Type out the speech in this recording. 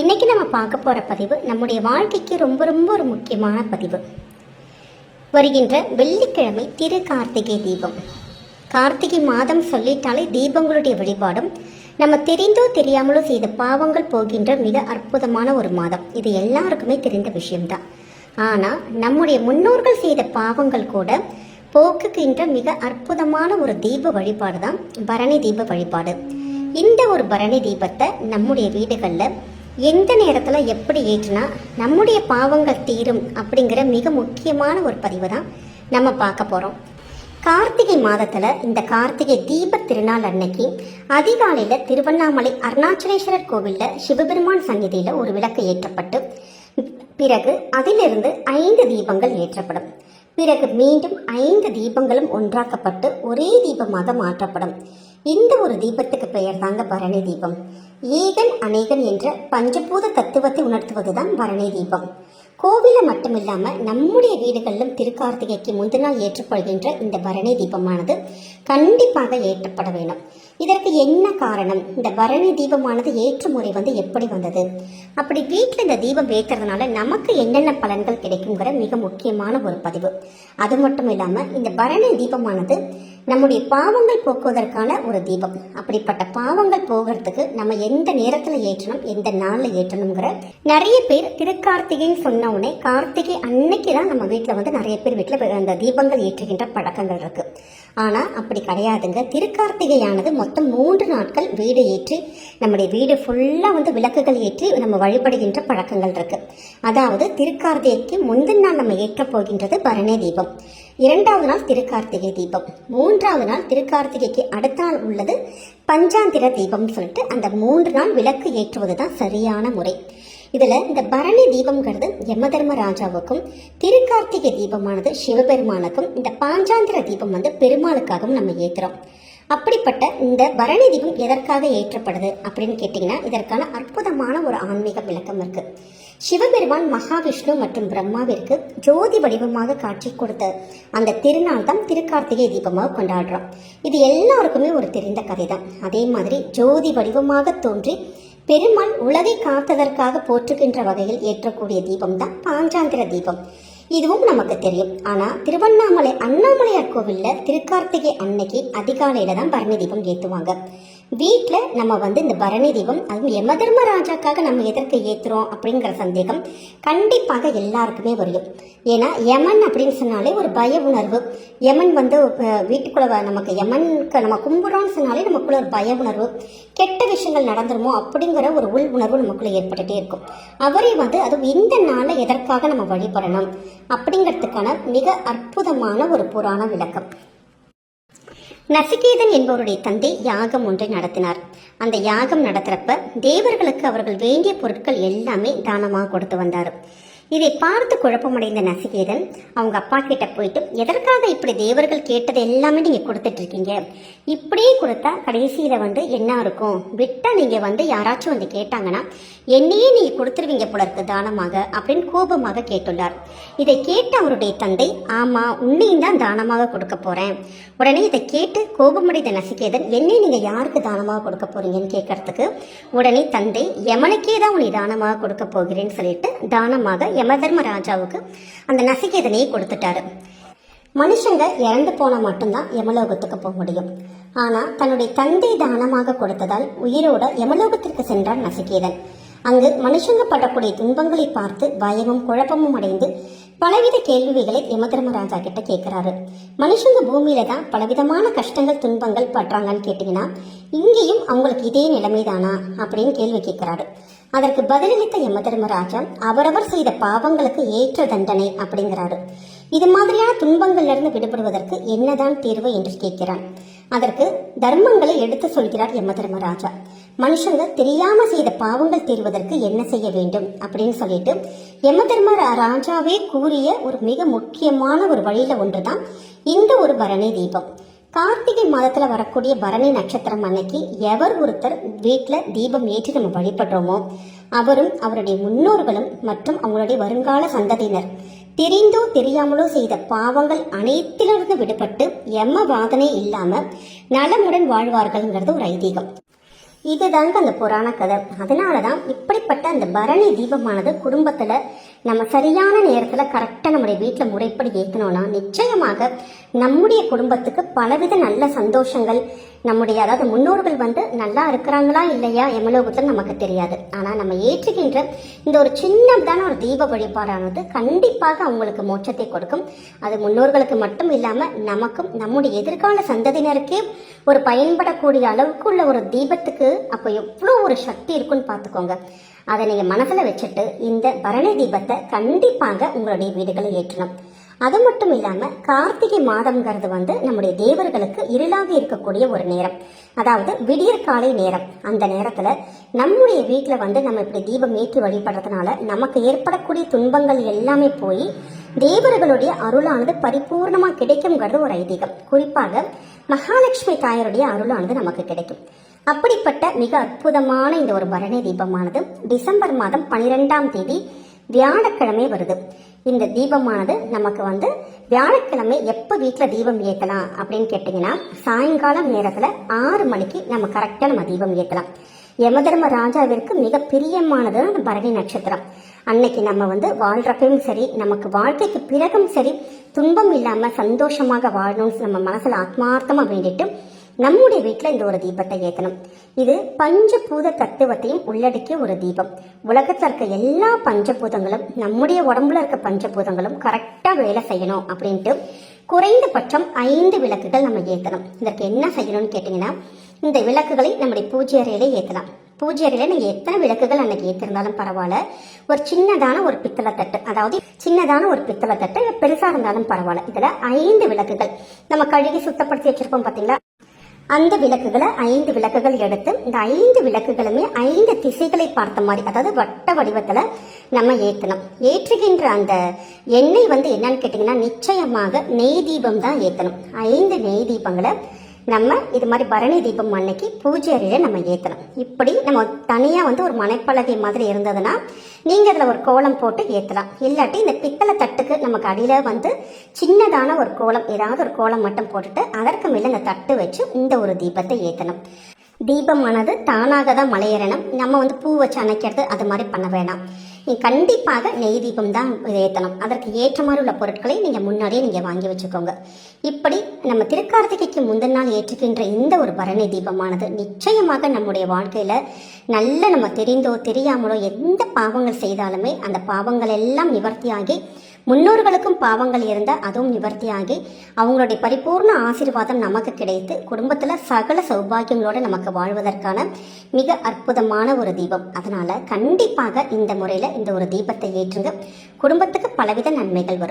இன்னைக்கு நம்ம பார்க்க போகிற பதிவு நம்முடைய வாழ்க்கைக்கு ரொம்ப ரொம்ப ஒரு முக்கியமான பதிவு. வருகின்ற வெள்ளிக்கிழமை திரு கார்த்திகை தீபம். கார்த்திகை மாதம் சொல்லிட்டாலே தீபங்களுடைய வழிபாடும் நம்ம தெரிந்தோ தெரியாமலோ செய்த பாவங்கள் போகின்ற மிக அற்புதமான ஒரு மாதம். இது எல்லாருக்குமே தெரிந்த விஷயம்தான். ஆனால் நம்முடைய முன்னோர்கள் செய்த பாவங்கள் கூட போக்குகின்ற மிக அற்புதமான ஒரு தீப வழிபாடு தான் பரணி தீப வழிபாடு. இந்த ஒரு பரணி தீபத்தை நம்முடைய வீடுகளில் எந்த நேரத்தில் எப்படி ஏற்றினா நம்முடைய பாவங்கள் தீரும் அப்படிங்கிற மிக முக்கியமான ஒரு பதிவு தான் நம்ம பார்க்க போகிறோம் கார்த்திகை மாதத்தில் இந்த கார்த்திகை தீப திருநாள் அன்னைக்கு அதிகாலையில் திருவண்ணாமலை அருணாச்சலேஸ்வரர் கோவிலில் சிவபெருமான் சந்நிதியில் ஒரு விளக்கு ஏற்றப்பட்டு பிறகு அதிலிருந்து ஐந்து தீபங்கள் ஏற்றப்படும். பிறகு மீண்டும் ஐந்து தீபங்களும் ஒன்றாக்கப்பட்டு ஒரே தீபமாக மாற்றப்படும். இந்த ஒரு தீபத்துக்கு பெயர் தாங்க பரணி தீபம். ஏகன் அநேகன் என்ற பஞ்சபூத தத்துவத்தை உணர்த்துவதுதான் பரணி தீபம். கோவிலை மட்டுமில்லாமல் நம்முடைய வீடுகளிலும் திருக்கார்த்திகைக்கு முந்தின நாள் ஏற்றப்படுகின்ற இந்த பரணி தீபமானது கண்டிப்பாக ஏற்றப்பட வேண்டும். இதற்கு என்ன காரணம்? இந்த பரணி தீபமானது ஏற்று முறை வந்து எப்படி வந்தது? அப்படி வீட்டில் இந்த தீபம் ஏற்றுறதுனால நமக்கு என்னென்ன பலன்கள் கிடைக்குங்கிற மிக முக்கியமான ஒரு பதிவு. அது மட்டும் இல்லாமல் இந்த பரணி தீபமானது நம்முடைய பாவங்கள் போக்குவதற்கான ஒரு தீபம். அப்படிப்பட்ட பாவங்கள் போகிறதுக்கு நம்ம எந்த நேரத்தில் ஏற்றணும் எந்த நாளில் ஏற்றணுங்கிற நிறைய பேர் திருக்கார்த்திகைன்னு சொன்ன உடனே கார்த்திகை அன்னைக்கு தான் நம்ம வீட்டில் வந்து நிறைய பேர் வீட்டில் அந்த தீபங்கள் ஏற்றுகின்ற பழக்கங்கள் இருக்குது ஆனால் அப்படி கிடையாதுங்க. திருக்கார்த்திகையானது மொத்தம் மூன்று நாட்கள் வீடு ஏற்றி நம்முடைய வீடு ஃபுல்லாக வந்து விளக்குகள் ஏற்றி நம்ம வழிபடுகின்ற பழக்கங்கள் இருக்குது அதாவது திருக்கார்த்திகைக்கு முந்தின நாள் நம்ம ஏற்றப் போகின்றது பரணி தீபம். இரண்டாவது நாள் திருக்கார்த்திகை தீபம். மூன்றாவது நாள் திருக்கார்த்திகைக்கு அடுத்த நாள் உள்ளது பஞ்சாந்திர தீபம்னு சொல்லிட்டு அந்த மூன்று நாள் விளக்கு ஏற்றுவது தான் சரியான முறை. இதில் இந்த பரணி தீபம்ங்கிறது யம தர்மராஜாவுக்கும் திருக்கார்த்திகை தீபமானது சிவபெருமானுக்கும் இந்த பாஞ்சாந்திர தீபம் வந்து பெருமாளுக்காகவும் நம்ம ஏற்றுறோம் அப்படிப்பட்ட இந்த பரணி தீபம் எதற்காக ஏற்றப்படுது அப்படின்னு கேட்டிங்கன்னா இதற்கான அற்புதமான ஒரு ஆன்மீக விளக்கம் இருக்கு. சிவபெருமான் மகாவிஷ்ணு மற்றும் பிரம்மாவிற்கு ஜோதி வடிவமாக காட்சி கொடுத்த அந்த திருநாள் தான் திருக்கார்த்திகை தீபமாக கொண்டாடுறோம். இது எல்லாருக்குமே ஒரு தெரிந்த கதை தான் அதே மாதிரி ஜோதி வடிவமாக தோன்றி பெருமாள் உலகை காத்ததற்காக போற்றுகின்ற வகையில் ஏற்றக்கூடிய தீபம் தான் பாஞ்சாந்திர தீபம். இதுவும் நமக்கு தெரியும். ஆனால் திருவண்ணாமலை அண்ணாமலையார் கோவிலில் திருக்கார்த்திகை அன்னைக்கு அதிகாலையில் தான் பரணி தீபம் ஏற்றுவாங்க வீட்டில் நம்ம வந்து இந்த பரணி தீபம் அதுவும் யமதர்ம ராஜாக்காக நம்ம எதற்கு ஏற்றுறோம் அப்படிங்கிற சந்தேகம் கண்டிப்பாக எல்லாருக்குமே வரும். ஏன்னா யமன் அப்படின்னு சொன்னாலே ஒரு பய உணர்வு. யமன் வந்து வீட்டுக்குள்ளே நமக்கு யமனுக்கு நம்ம கும்பிட்றோம்னு சொன்னாலே நமக்குள்ள ஒரு பய உணர்வு. கெட்ட விஷயங்கள் நடந்துருமோ அப்படிங்கிற ஒரு உள் உணர்வு நமக்குள்ளே ஏற்பட்டுட்டே இருக்கும். அவரே வந்து அதுவும் இந்த நாளை எதற்காக நம்ம வழிபடணும் அப்படிங்கிறதுக்கான மிக அற்புதமான ஒரு புராண விளக்கம். நசிகேதன் என்பவருடைய தந்தை யாகம் ஒன்றை நடத்தினார். அந்த யாகம் நடத்துறப்ப தேவர்களுக்கு அவர்கள் வேண்டிய பொருட்கள் எல்லாமே தானமாக கொடுத்து வந்தார். இதை பார்த்து குழப்பமடைந்த நசிகேதன் அவங்க அப்பா கிட்ட போயிட்டு எதற்காக இப்படி தேவர்கள் கேட்டது எல்லாமே நீங்கள் கொடுத்துட்டு இருக்கீங்க? இப்படியே கொடுத்தா கடைசியில் வந்து என்ன இருக்கும்? விட்டால் நீங்கள் வந்து யாராச்சும் வந்து கேட்டாங்கன்னா என்னையே நீங்கள் கொடுத்துருவீங்க புலருக்கு தானமாக? அப்படின்னு கோபமாக கேட்டுள்ளார். இதை கேட்ட அவருடைய தந்தை ஆமாம் உன்னையும் தான் தானமாக கொடுக்க போகிறேன் உடனே இதை கேட்டு கோபமடைந்த நசிகேதன் என்னை நீங்கள் யாருக்கு தானமாக கொடுக்க போகிறீங்கன்னு கேட்கறதுக்கு உடனே தந்தை எமனுக்கே தான் உன்னை தானமாக கொடுக்க போகிறேன்னு சொல்லிட்டு தானமாக யமதர்ம ராஜாவுக்கு அந்த நசிகேதனையை கொடுத்துட்டாரு. மனுஷங்க இறந்து போனால் மட்டும்தான் யமலோகத்துக்கு போக முடியும். ஆனால் தன்னுடைய தந்தை தானமாக கொடுத்ததால் உயிரோட யமலோகத்திற்கு சென்றான் நசிகேதன். அங்கு மனுஷங்க படக்கூடிய துன்பங்களை பார்த்து பயமும் குழப்பமும் அடைந்து பலவித கேள்விகளை யமதர்மராஜா கிட்ட கேட்குறாரு. மனுஷங்க பூமியில தான் பலவிதமான கஷ்டங்கள் துன்பங்கள் படுறாங்கன்னு கேட்டீங்கன்னா இங்கேயும் அவங்களுக்கு இதே நிலைமைதானா அப்படின்னு கேள்வி கேட்கிறாரு. அதற்கு பதிலளித்த யமதர்மராஜா அவரவர் செய்த பாவங்களுக்கு ஏற்ற தண்டனை அப்படிங்கிறாரு. இது மாதிரியான துன்பங்களிலிருந்து விடுபடுவதற்கு என்னதான் தீர்வு என்று கேட்கிறான். அதற்கு தர்மங்களை எடுத்து சொல்கிறார் யமதர்மராஜா மனுஷங்க தெரியாம செய்த பாவங்கள் தீர்வதற்கு என்ன செய்ய வேண்டும் அப்படின்னு சொல்லிட்டு யமதர்ம ராஜாவே கூறிய ஒரு மிக முக்கியமான ஒரு வழியில ஒன்றுதான் இந்த ஒரு பரணி தீபம். கார்த்திகை மாதத்தில் வரக்கூடிய பரணி நட்சத்திரம் அன்னைக்கு எவர் ஒருத்தர் வீட்டில் தீபம் ஏற்றி நம்ம வழிபடுறோமோ அவரும் அவருடைய முன்னோர்களும் மற்றும் அவங்களுடைய வருங்கால சந்ததியினர். தெரிந்தோ தெரியாமலோ செய்த பாவங்கள் அனைத்திலிருந்து விடுபட்டு எம்ம வாதனை இல்லாமல் நலமுடன் வாழ்வார்கள்ங்கிறது ஒரு ஐதீகம். இதுதாங்க அந்த புராண கதை. அதனால தான் இப்படிப்பட்ட அந்த பரணி தீபமானது குடும்பத்தில் நம்ம சரியான நேரத்தில் கரெக்டாக நம்முடைய வீட்டில் முறைப்படி ஏற்றினோம்னா நிச்சயமாக நம்முடைய குடும்பத்துக்கு பலவித நல்ல சந்தோஷங்கள் நம்முடைய அதாவது முன்னோர்கள் வந்து நல்லா இருக்கிறாங்களா இல்லையா எமலோகத்தில் நமக்கு தெரியாது. ஆனால் நம்ம ஏற்றுகின்ற இந்த ஒரு சின்னதான ஒரு தீப வழிபாடானது கண்டிப்பாக அவங்களுக்கு மோட்சத்தை கொடுக்கும். அது முன்னோர்களுக்கு மட்டும் இல்லாமல் நமக்கும் நம்முடைய எதிர்கால சந்ததியினருக்கே ஒரு பயன்படக்கூடிய அளவுக்கு உள்ள ஒரு தீபத்துக்கு அப்போ எவ்வளோ ஒரு சக்தி இருக்குன்னு பார்த்துக்கோங்க. அதை நீங்கள் மனசில் வச்சுட்டு இந்த பரணி தீபத்தை கண்டிப்பாக உங்களுடைய வீடுகளை ஏற்றணும். அது மட்டும் இல்லாமல் கார்த்திகை மாதம்ங்கிறது வந்து நம்முடைய தேவர்களுக்கு இருளாக இருக்கக்கூடிய ஒரு நேரம். அதாவது விடியற் காலை நேரம். அந்த நேரத்தில் நம்முடைய வீட்டில் வந்து நம்ம இப்படி தீபம் ஏற்றி வழிபடுறதுனால நமக்கு ஏற்படக்கூடிய துன்பங்கள் எல்லாமே போய் தேவர்களுடைய அருளானது பரிபூர்ணமாக கிடைக்குங்கிறது ஒரு ஐதீகம். குறிப்பாக மகாலட்சுமி தாயருடைய அருளானது நமக்கு கிடைக்கும். அப்படிப்பட்ட மிக அற்புதமான இந்த ஒரு பரணி தீபமானது டிசம்பர் மாதம் பனிரெண்டாம் தேதி வியாழக்கிழமை வருது. இந்த தீபமானது நமக்கு வந்து வியாழக்கிழமை எப்போ வீட்டில் தீபம் ஏற்றலாம் அப்படின்னு கேட்டிங்கன்னா சாயங்காலம் நேரத்தில் ஆறு மணிக்கு நம்ம கரெக்டாக நம்ம தீபம் ஏற்றலாம் யமதர்ம ராஜாவிற்கு மிக பிரியமானது அந்த பரணி நட்சத்திரம். அன்னைக்கு நம்ம வந்து வாழ்கிறப்பையும் சரி நமக்கு வாழ்க்கைக்கு பிறகும் சரி துன்பம் இல்லாமல் சந்தோஷமாக வாழணும்னு நம்ம மனசில் ஆத்மார்த்தமாக வேண்டிட்டு நம்முடைய வீட்டில் இந்த ஒரு தீபத்தை ஏற்றணும் இது பஞ்சபூத தத்துவத்தையும் உள்ளடக்கிய ஒரு தீபம். உலகத்தில் இருக்க எல்லா பஞ்சபூதங்களும் நம்முடைய உடம்புல இருக்க பஞ்சபூதங்களும் கரெக்டாக வேலை செய்யணும் அப்படின்ட்டு குறைந்தபட்சம் ஐந்து விளக்குகள் நம்ம ஏற்றணும் இதற்கு என்ன செய்யணும்னு கேட்டிங்கன்னா இந்த விளக்குகளை நம்முடைய பூஜை அறையிலே ஏற்றலாம் பூஜை அறையில் நீங்கள் எத்தனை விளக்குகள் அன்னைக்கு ஏற்றிருந்தாலும் பரவாயில்ல. ஒரு சின்னதான ஒரு பித்தளை தட்டு அதாவது சின்னதான ஒரு பித்தளை தட்டு பெருசாக இருந்தாலும் பரவாயில்ல. இதில் ஐந்து விளக்குகள். நம்ம கழுகி சுத்தப்படுத்தி வச்சிருப்போம் பார்த்தீங்களா அந்த விளக்குகளை ஐந்து விளக்குகள் எடுத்து இந்த ஐந்து விளக்குகளுமே ஐந்து திசைகளை பார்த்த மாதிரி அதாவது வட்ட வடிவத்தில் நம்ம ஏற்றணும் ஏற்றுகின்ற அந்த எண்ணெய் வந்து என்னன்னு கேட்டிங்கன்னா நிச்சயமாக நெய் தீபம் தான் ஏற்றணும் ஐந்து நெய் தீபங்களை நம்ம இது மாதிரி பரணி தீபம் அன்னைக்கு பூஜை அறையில் நம்ம ஏற்றணும் இப்படி நம்ம தனியாக வந்து ஒரு மனைப்பலகை மாதிரி இருந்ததுன்னா நீங்கள் அதில் ஒரு கோலம் போட்டு ஏற்றலாம் இல்லாட்டி இந்த பித்தளை தட்டுக்கு நமக்கு அடியில் வந்து சின்னதான ஒரு கோலம் ஏதாவது ஒரு கோலம் மட்டும் போட்டுட்டு அதற்கு மேலே இந்த தட்டு வச்சு இந்த ஒரு தீபத்தை ஏற்றணும் தீபமானது தானாக தான் மலையேறணும். நம்ம வந்து பூ வச்சு அணைக்கிறது அது மாதிரி பண்ண வேணாம். நீ கண்டிப்பாக நெய் தீபம் தான் ஏற்றணும் அதற்கு ஏற்ற மாதிரி உள்ள பொருட்களை நீங்கள் முன்னாடியே நீங்கள் வாங்கி வச்சுக்கோங்க. இப்படி நம்ம திருக்கார்த்திகைக்கு முந்தின நாள் ஏற்றுக்கின்ற இந்த ஒரு பரணி தீபமானது நிச்சயமாக நம்முடைய வாழ்க்கையில் நல்ல நம்ம தெரிந்தோ தெரியாமலோ எந்த பாவங்கள் செய்தாலுமே அந்த பாவங்கள் எல்லாம் நிவர்த்தியாகி முன்னோர்களுக்கும் பாவங்கள் இருந்தால் அதுவும் நிவர்த்தியாகி அவங்களுடைய பரிபூர்ண ஆசீர்வாதம் நமக்கு கிடைத்து குடும்பத்தில் சகல சௌபாகியங்களோடு நமக்கு வாழ்வதற்கான மிக அற்புதமான ஒரு தீபம். அதனால் கண்டிப்பாக இந்த முறையில் இந்த ஒரு தீபத்தை ஏற்றுங்க. குடும்பத்துக்கு பலவித நன்மைகள் வரும்.